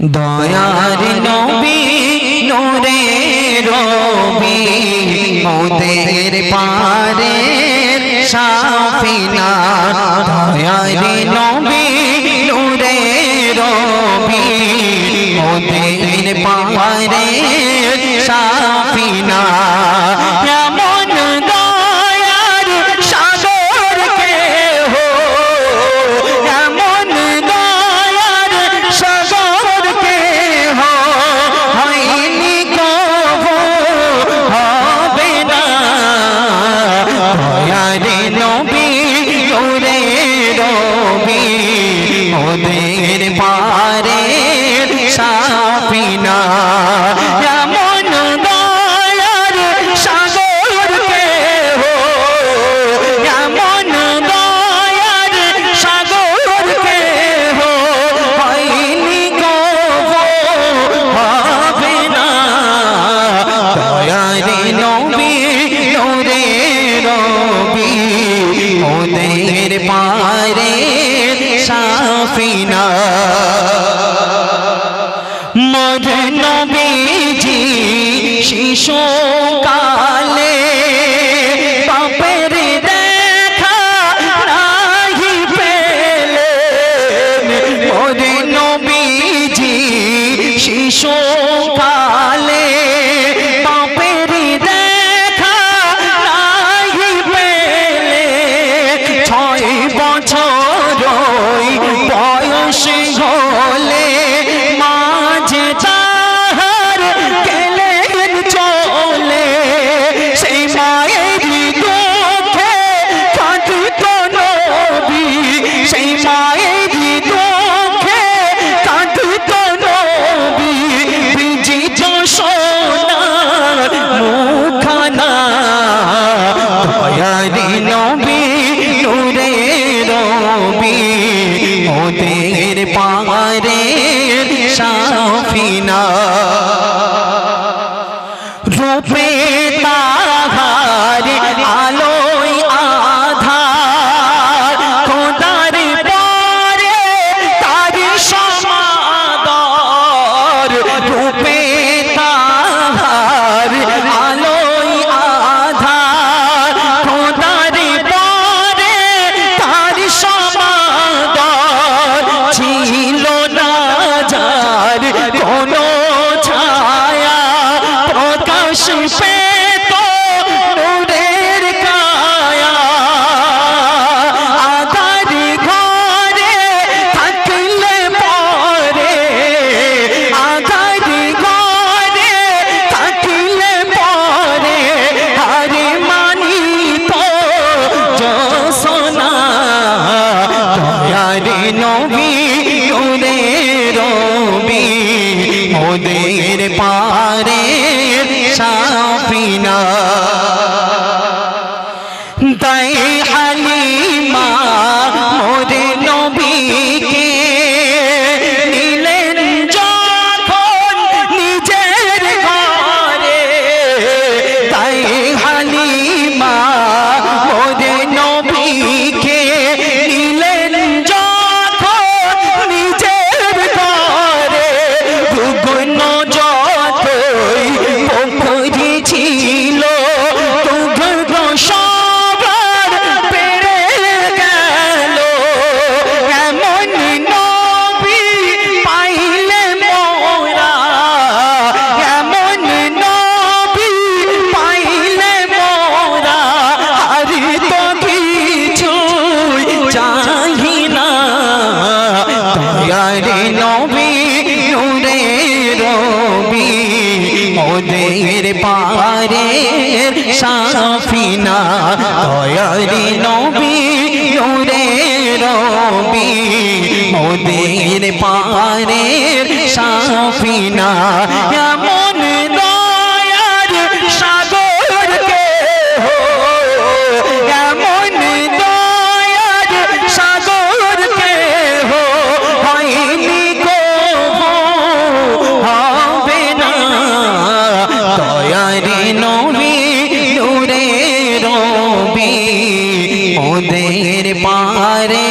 দয়ার নবী নোরে রবি মোদের পারে সাফিনা। দয়ার নবী নোরে রবি মোদের ওদের পারে সাফিনা মর নবীজি শিশু ওদের প্রকাশ পেত নূরের কায়া আধার ঘরে থাকলে পরে ঘরে থাকলে পরে মানি তো জোসনা দয়ারে নবী ওরে রবি ওদের পারে সাফিনা। তাই হালিমা মোরে নবীকে নিলেন যখন নিজের ঘরে। তাই হালিমা মোরে নবীকে নিলেন যখন নিজের ঘরে। দুগুণ নবী নূরে রবি ওদের পারে সাফিনা তয়ারি নবী নূরে রবি ওদের পারে সাফিনা। ওদের পারে